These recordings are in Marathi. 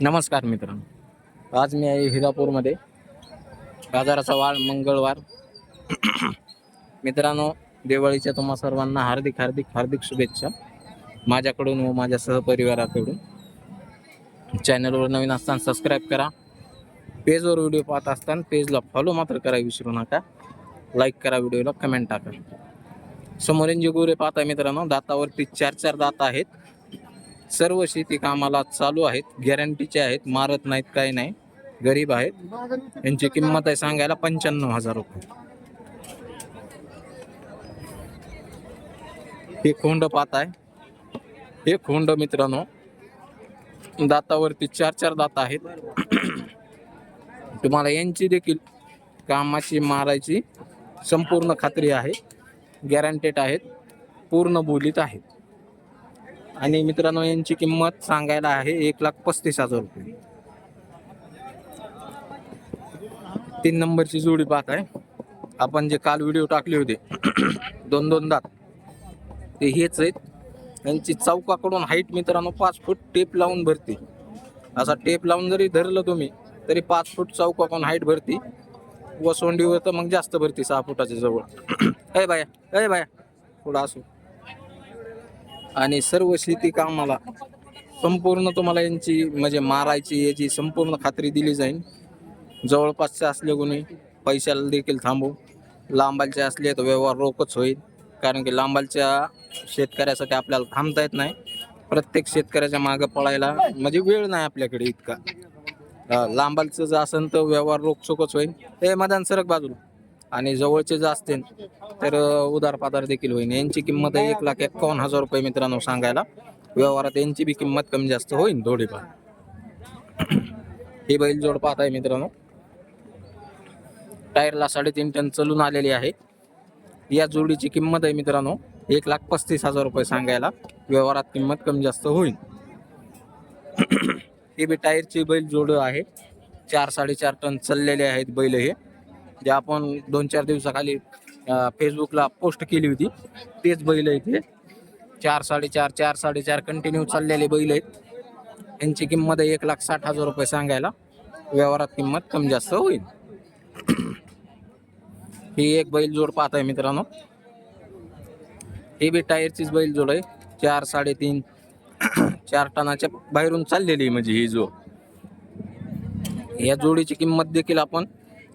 नमस्कार मित्रांनो. आज मी आहे हिरापूरमध्ये. बाजाराचा वाळ मंगळवार. मित्रांनो दिवाळीच्या तुम्हा सर्वांना हार्दिक हार्दिक हार्दिक शुभेच्छा. माझ्याकडून व माझ्या सहपरिवाराकडून. चॅनलवर नवीन असताना सबस्क्राईब करा. पेजवर व्हिडिओ पाहत असताना पेजला फॉलो मात्र करा विसरू नका. लाईक करा व्हिडिओला कमेंट टाका. समोरेंजी गोरे पाहता मित्रांनो दातावरती चार चार दात आहेत. सर्व शेती कामाला चालू आहेत गॅरंटीचे आहेत मारत नाहीत काही नाही. गरीब आहेत. यांची किंमत आहे सांगायला पंच्याण्णव हजार रुपये. हे खोंड पात आहे. हे खोंड मित्रांनो दातावरती चार चार दात आहेत. तुम्हाला यांची देखील कामाची मारायची संपूर्ण खात्री आहे. गॅरंटेड आहेत. पूर्ण बोलीत आहेत. आणि मित्रांनो यांची किंमत सांगायला आहे एक लाख पस्तीस हजार रुपये. तीन नंबरची जोडी पाहत आहे. आपण जे काल व्हिडिओ टाकले होते दोन दोन दात ते हेच आहेत. यांची चौकाकडून हाईट मित्रांनो पाच फूट टेप लावून भरते. असा टेप लावून जरी धरलं तुम्ही तरी पाच फूट चौकाकडून हाईट भरती. वसोंडीवर तर मग जास्त भरती सहा फुटाच्या जवळ. अय बाया अय बाया पुढं असू. आणि सर्व शेती कामाला संपूर्ण तुम्हाला यांची म्हणजे मारायची याची संपूर्ण खात्री दिली जाईल. जवळपासचे असले कोणी पैशाला देखील थांबू. लांबालचे असले तर व्यवहार रोखच होईल. कारण की लांबालच्या शेतकऱ्यासाठी आपल्याला थांबता येत नाही. प्रत्येक शेतकऱ्याच्या मागं पळायला म्हणजे वेळ नाही आपल्याकडे इतका. लांबालचं जर असेल तर व्यवहार रोखचोकच होईल. हे मदान सरक बाजूला. आणि जवळचे जर असतील तर उदार पाधार देखील होईल यांची किंमत आहे एक लाख एकावन्न हजार रुपये मित्रांनो सांगायला. व्यवहारात यांची बी किंमत कमी जास्त होईल थोडीफार. ही बैल जोड पाहत आहे मित्रांनो. टायरला साडेतीन टन चलून आलेली आहे. या जोडीची किंमत आहे मित्रांनो एक लाख पस्तीस हजार रुपये सांगायला. व्यवहारात किंमत कमी जास्त होईल ही बी टायरची बैल जोड आहे. चार साडेचार टन चाललेले आहेत बैल हे. जे आपण दोन चार दिवसाखाली फेसबुकला पोस्ट केली होती तेच बैल आहे ते चार साडेचार चार साडेचार कंटिन्यू चाललेले बैल आहेत. यांची किंमत आहे एक लाख साठ हजार रुपये सांगायला. व्यवहारात किंमत कमी जास्त होईल. ही एक बैल जोड पाहत आहे मित्रांनो. ही बी टायरचीच बैल जोड आहे. चार साडेतीन चार टनाच्या बाहेरून चाललेली आहे म्हणजे ही जोड. या जोडीची किंमत देखील आपण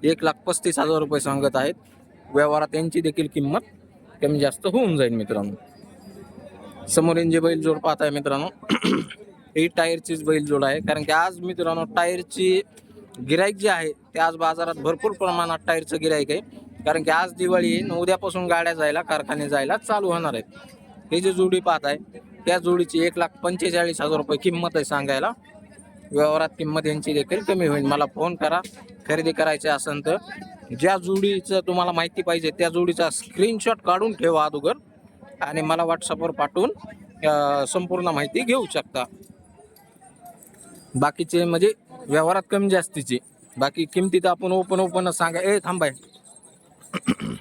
एक लाख पस्तीस हजार रुपये सांगत आहेत. व्यवहारात यांची देखील किंमत कमी जास्त होऊन जाईल मित्रांनो. समोरील जे बैल जोड पाहत आहे मित्रांनो. ही टायरचीच बैल जोड आहे. कारण की आज मित्रांनो टायरची गिराईक जे आहे ते आज बाजारात भरपूर प्रमाणात टायरचं गिराईक आहे. कारण की आज दिवाळी आहे उद्यापासून गाड्या जायला कारखाने जायला चालू होणार आहेत. हे जे जोडी पाहत आहे त्या जोडीची एक लाख पंचेचाळीस हजार रुपये किंमत आहे सांगायला. व्यवहारात किंमत यांची देखील कमी होईल. मला फोन करा. खरेदी करायचे असेल तर. ज्या जोडीचं तुम्हाला माहिती पाहिजे त्या जोडीचा स्क्रीनशॉट काढून ठेवा अगोदर. आणि मला व्हॉट्सअपवर पाठवून संपूर्ण माहिती घेऊ शकता. बाकीचे म्हणजे व्यवहारात कमी जास्तीचे. बाकी किमतीत आपण ओपन ओपन सांगा. ए थांबाय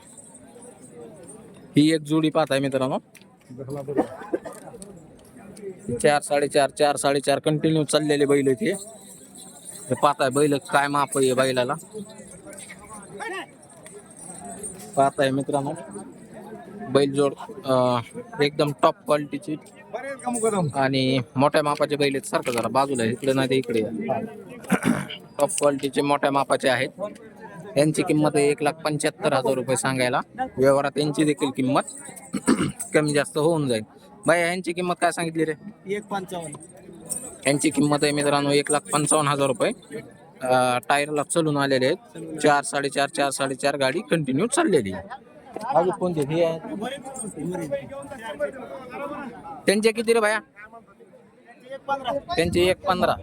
ही एक जोडी पाहत आहे मित्रांनो चार साडेचार चार साडेचार कंटिन्यू चाललेले बैल आहेत हे. पाहताय बैल काय माप आहे बैलाला. पाहताय मित्रांनो. बैल जोड एकदम टॉप क्वालिटीची आणि मोठ्या मापाचे बैल आहेत सारखं जरा बाजूला इकडे नाही ते इकडे टॉप क्वालिटीचे मोठ्या मापाचे आहेत. यांची किंमत आहे एक लाख पंच्याहत्तर हजार रुपये सांगायला. व्यवहारात यांची देखील किंमत कमी जास्त होऊन जाईल. बाय यांची किंमत काय सांगितली रे? एक पंचावन्न. यांची किंमत आहे मित्रांनो एक लाख पंचावन्न हजार रुपये. अं, टायरला चलून आलेले आहेत. चार साडेचार चार साडेचार गाडी कंटिन्यू चाललेली आहे. अजून कोणते? हे आहे त्यांचे किती रे बाया त्यांचे एक पंधरा.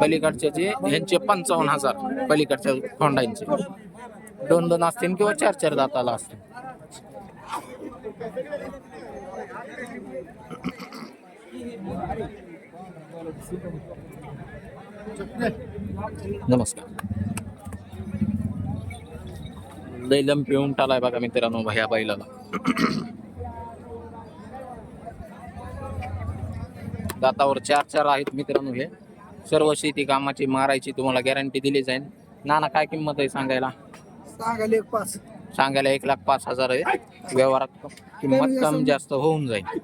पलीकडचे जे यांचे पंचावन्न हजार. पलीकडच्या होंडांचे दोन दोन असतील किंवा चार चार दाताला असतील. नमस्कार. लय पिऊन टालाय बघा मित्रांनो भया बैलाला. दातावर चार चार आहेत मित्रांनो हे. सर्व शेती कामाची मारायची तुम्हाला गॅरंटी दिली जाईल. नाना काय किंमत आहे सांगायला? सांगायला एक पाच. सांगायला एक लाख पाच हजार आहे. व्यवहारात किंमत कम जास्त होऊन जाईल.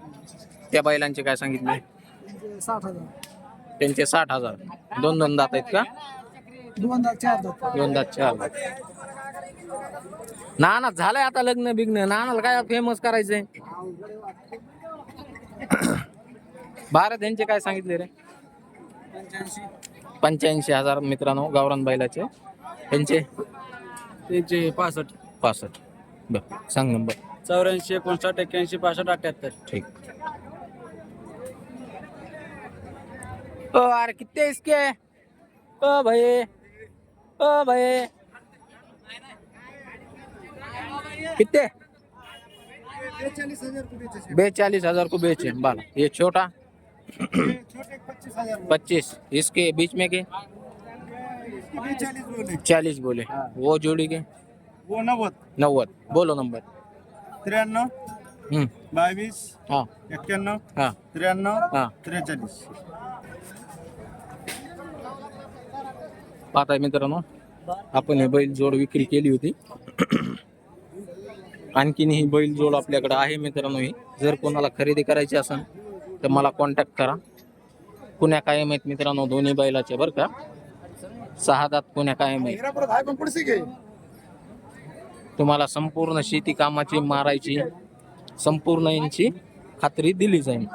त्या बैलांचे काय सांगितले? साठ हजार त्यांचे साठ हजार. दोन दोन दात आहेत का? दोन दात चार दात. दोन दात चार दात. ना ना झालंय आता लग्न बिग्न. नानाला काय फेमस करायचंय? भारत यांचे काय सांगितले रे? पंच्याऐंशी पंच्याऐंशी हजार मित्रांनो गावरान बैलाचे. त्यांचे त्यांचे पासष्ट. पासष्ट. बर सांग नंबर चौऱ्याऐंशी एकोणसाठ एक्क्याऐंशी पासष्ट अठ्याहत्तर ठीक. ओ अरे कितने इसके ओ भाई. ओ भाई. कितने हज़ार बेचालीस हज़ार को बेचे बाल ये छोटा. पच्चीस. इसके बीच में के? चालीस बोले. वो जोड़ी के? वो नव्वद. नव्वद. बोलो नंबर. त्र्याण्णव. हम्म. बावीस. हाँ. एक्क्याण्णव. हाँ. त्र्याण्णव. हाँ. त्रेचाळीस. पाहताय मित्रांनो आपण हे बैल जोड विक्री केली होती. आणखीन ही बैल जोड आपल्याकडे आहे मित्रांनो ही. जर कोणाला खरेदी करायची असेल तर मला कॉन्टॅक्ट करा. पुण्या कायम आहेत मित्रांनो दोन्ही बैलाचे बरं का. सहा दात पुण्या कायम आहेत. तुम्हाला संपूर्ण शेती कामाची मारायची संपूर्ण यांची खात्री दिली जाईल.